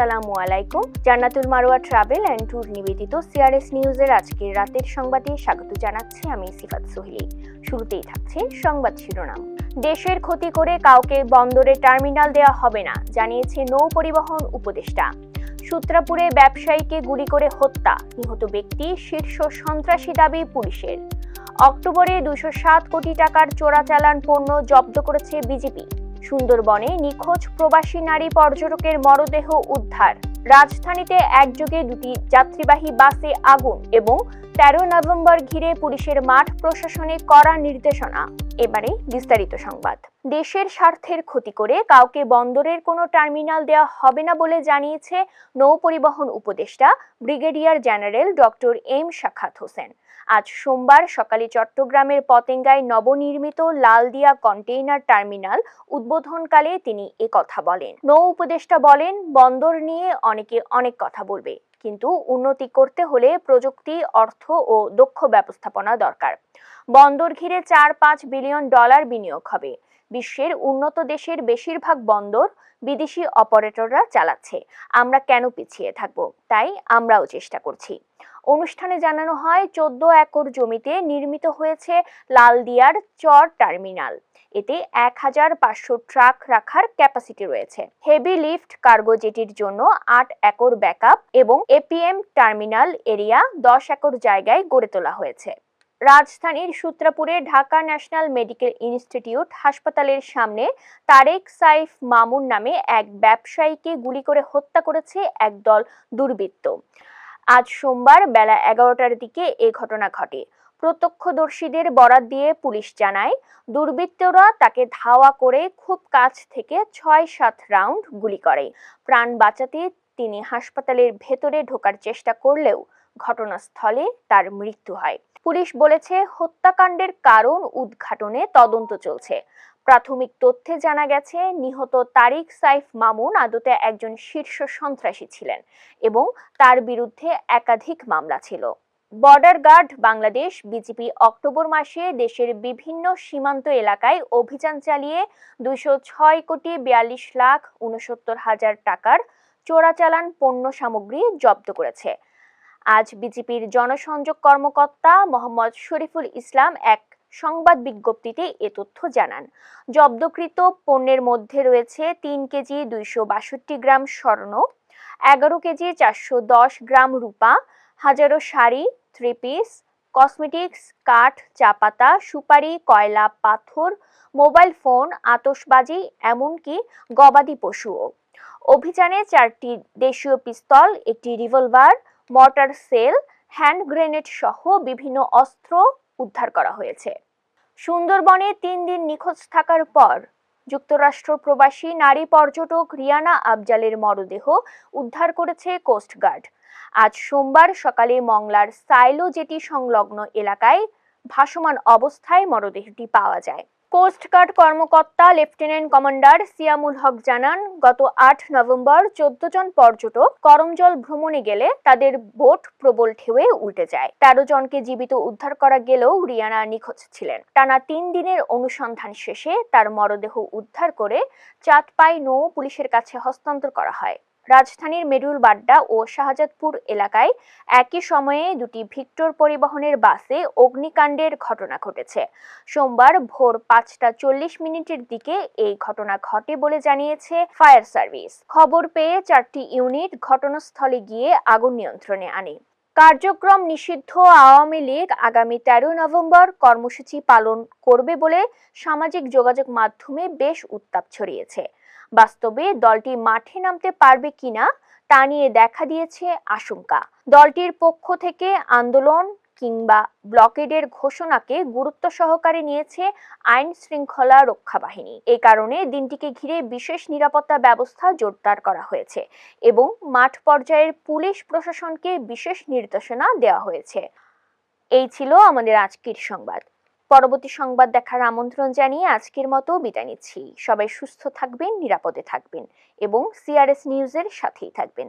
আসসালামু আলাইকুম। Jannatul Marwa travel and tour নিবেদিত সিআরএস নিউজের আজকের রাতের সংবাদে স্বাগত জানাচ্ছি আমি সিফাত সোহিলি। শুরুতেই থাকছে সংবাদ শিরোনাম। দেশের ক্ষতি করে কাউকে বন্দরে টার্মিনাল দেওয়া হবে না, জানিয়েছে নৌ পরিবহন উপদেষ্টা। সূত্রাপুরে ব্যবসায়ীকে গুলি করে হত্যা, নিহত ব্যক্তি শীর্ষ সন্ত্রাসী দাবি পুলিশের। অক্টোবরে দুশো সাত কোটি টাকার চোরাচালান পণ্য জব্দ করেছে বিজেপি। সুন্দরবনে নিখোঁজ প্রবাসী নারী পর্যটকের মরদেহ উদ্ধার। রাজধানীতে একযোগে দুটি যাত্রীবাহী বাসে আগুন এবং তেরো নভেম্বর ঘিরে পুলিশের মাঠ প্রশাসনে কড়া নির্দেশনা। এবারে বিস্তারিত সংবাদ। দেশের স্বার্থের ক্ষতি করে কাউকে বন্দরের কোনো টার্মিনাল দেওয়া হবে না বলে জানিয়েছে নৌ পরিবহন উপদেষ্টা ব্রিগেডিয়ার জেনারেল ডক্টর এম শাখাত হোসেন। আজ সোমবার সকালে চট্টগ্রামের পতেঙ্গায় নবনির্মিত লালদিয়া কন্টেইনার টার্মিনাল উদ্বোধনকালে তিনি এ কথা বলেন। নৌ উপদেষ্টা বলেন, বন্দর নিয়ে অনেকে অনেক কথা বলবে। কিন্তু উন্নতি করতে হলে প্রযুক্তি, অর্থ ও দক্ষ ব্যবস্থাপনা দরকার। বন্দর ঘিরে চার পাঁচ বিলিয়ন ডলার বিনিয়োগ হবে। বিশ্বের উন্নত দেশের বেশিরভাগ বন্দর বিদেশি অপারেটররা চালাচ্ছে। আমরা কেন পিছিয়ে থাকব? তাই আমরাও চেষ্টা করছি। অনুষ্ঠানে জানানো হয়, চোদ্দ একর জমিতে নির্মিত হয়েছে লালদিয়ার চর টার্মিনাল। এতে এক হাজার পাঁচশো ট্রাক রাখার ক্যাপাসিটি রয়েছে। হেভি লিফট কার্গো জেটির জন্য আট একর ব্যাকআপ এবং এপিএম টার্মিনাল এরিয়া দশ একর জায়গায় গড়ে তোলা হয়েছে। রাজধানীর সূত্রাপুরে ঢাকা ন্যাশনাল মেডিকেল ইনস্টিটিউট হাসপাতালের সামনে তারেক সাইফ মামুন নামে এক ব্যবসায়ীকে গুলি করে হত্যা করেছে একদল দুর্বৃত্ত। আজ সোমবার বেলা এগারোটার দিকে এ ঘটনা ঘটে। প্রত্যক্ষদর্শীদের বরাত দিয়ে পুলিশ জানায়, দুর্বৃত্তরা তাকে ধাওয়া করে খুব কাছ থেকে ছয় সাত রাউন্ড গুলি করে। প্রাণ বাঁচাতে তিনি হাসপাতালের ভেতরে ঢোকার চেষ্টা করলেও ঘটনাস্থলে তার মৃত্যু হয়। পুলিশ বলেছে, হত্যাকাণ্ডের কারণ উদ্ঘাটনে তদন্ত চলছে। প্রাথমিক তথ্যে জানা গেছে, নিহত তারিক সাইফ মামুন আদতে একজন শীর্ষ সন্ত্রাসী ছিলেন এবং তার বিরুদ্ধে একাধিক মামলা ছিল। Border guard Bangladesh BGP October মাসে দেশের বিভিন্ন সীমান্ত এলাকায় অভিযান চালিয়ে দুইশো ছয় কোটি বিয়াল্লিশ লাখ উনসত্তর হাজার টাকার চোরাচালান পণ্য সামগ্রী জব্দ করেছে। আজ বিজেপির জনসংযোগ কর্মকর্তা মোহাম্মদ শরীফুল ইসলাম এক সংবাদ বিজ্ঞপ্তিতে এ তথ্য জানান। জব্দকৃত পণ্যের মধ্যে রয়েছে তিন কেজি দুইশো বাষট্টি গ্রাম স্বর্ণ, এগারো কেজি চারশো দশ গ্রাম রূপা, হাজারো শাড়ি থ্রি পিস কসমেটিক্স কাঠ চা পাতা সুপারি, কয়লা, পাথর, মোবাইল ফোন আতসবাজি এমনকি গবাদি পশুও। অভিযানে চারটি দেশীয় পিস্তল, একটি revolver mortar shell, hand grenade সহ বিভিন্ন অস্ত্র উদ্ধার করা হয়েছে। সুন্দরবনে তিন দিন নিখোঁজ থাকার পর যুক্তরাষ্ট্র প্রবাসী নারী পর্যটক রিয়ানা আফজালের মরদেহ উদ্ধার করেছে কোস্টগার্ড আজ সোমবার সকালে মংলার সাইলো জেটি সংলগ্ন এলাকায় ভাসমান অবস্থায় মরদেহটি পাওয়া যায়। কোস্টগার্ড কর্মকর্তা লেফটেন্যান্ট কমান্ডার সিয়ামুল হক জানান, গত আট নভেম্বর চোদ্দ জন পর্যটক করমজল ভ্রমণে গেলে তাদের বোট প্রবল ঢেউয়ে উল্টে যায়। তেরো জনকে জীবিত উদ্ধার করা গেলেও রিয়ানা নিখোঁজ ছিলেন। টানা তিন দিনের অনুসন্ধান শেষে তার মরদেহ উদ্ধার করে চাঁদপাই নৌ পুলিশের কাছে হস্তান্তর করা হয়। রাজধানীর মেরুল বাড্ডা ও শাহজাদপুর এলাকায় একই সময়ে দুটি ভিক্টর পরিবহনের বাসে অগ্নিকাণ্ডের ঘটনা ঘটেছে। সোমবার ভোর পাঁচটা চল্লিশ মিনিটের দিকে এই ঘটনা ঘটে বলে জানিয়েছে ফায়ার সার্ভিস। খবর পেয়ে চারটি ইউনিট ঘটনাস্থলে গিয়ে আগুন নিয়ন্ত্রণে আনে। কার্যক্রম নিষিদ্ধ আওয়ামী লীগ আগামী তেরো নভেম্বর কর্মসূচি পালন করবে বলে সামাজিক যোগাযোগ মাধ্যমে বেশ উত্তাপ ছড়িয়েছে। বাস্তবে দলটি মাঠে নামতে পারবে কিনা তা নিয়ে দেখা দিয়েছে আশঙ্কা। দলটির পক্ষ থেকে আন্দোলন কিংবা ব্লকেডের ঘোষণাকে গুরুত্ব সহকারে নিয়েছে আইন শৃঙ্খলা রক্ষা বাহিনী। এ কারণে দিনটিকে ঘিরে বিশেষ নিরাপত্তা ব্যবস্থা জোরদার করা হয়েছে এবং মাঠ পর্যায়ের পুলিশ প্রশাসনকে বিশেষ নির্দেশনা দেওয়া হয়েছে। এই ছিল আমাদের আজকের সংবাদ। পরবর্তী সংবাদ দেখার আমন্ত্রণ জানিয়ে আজকের মতো বিদায় নিচ্ছি। সবাই সুস্থ থাকবেন, নিরাপদে থাকবেন এবং সিআরএস নিউজের সাথেই থাকবেন।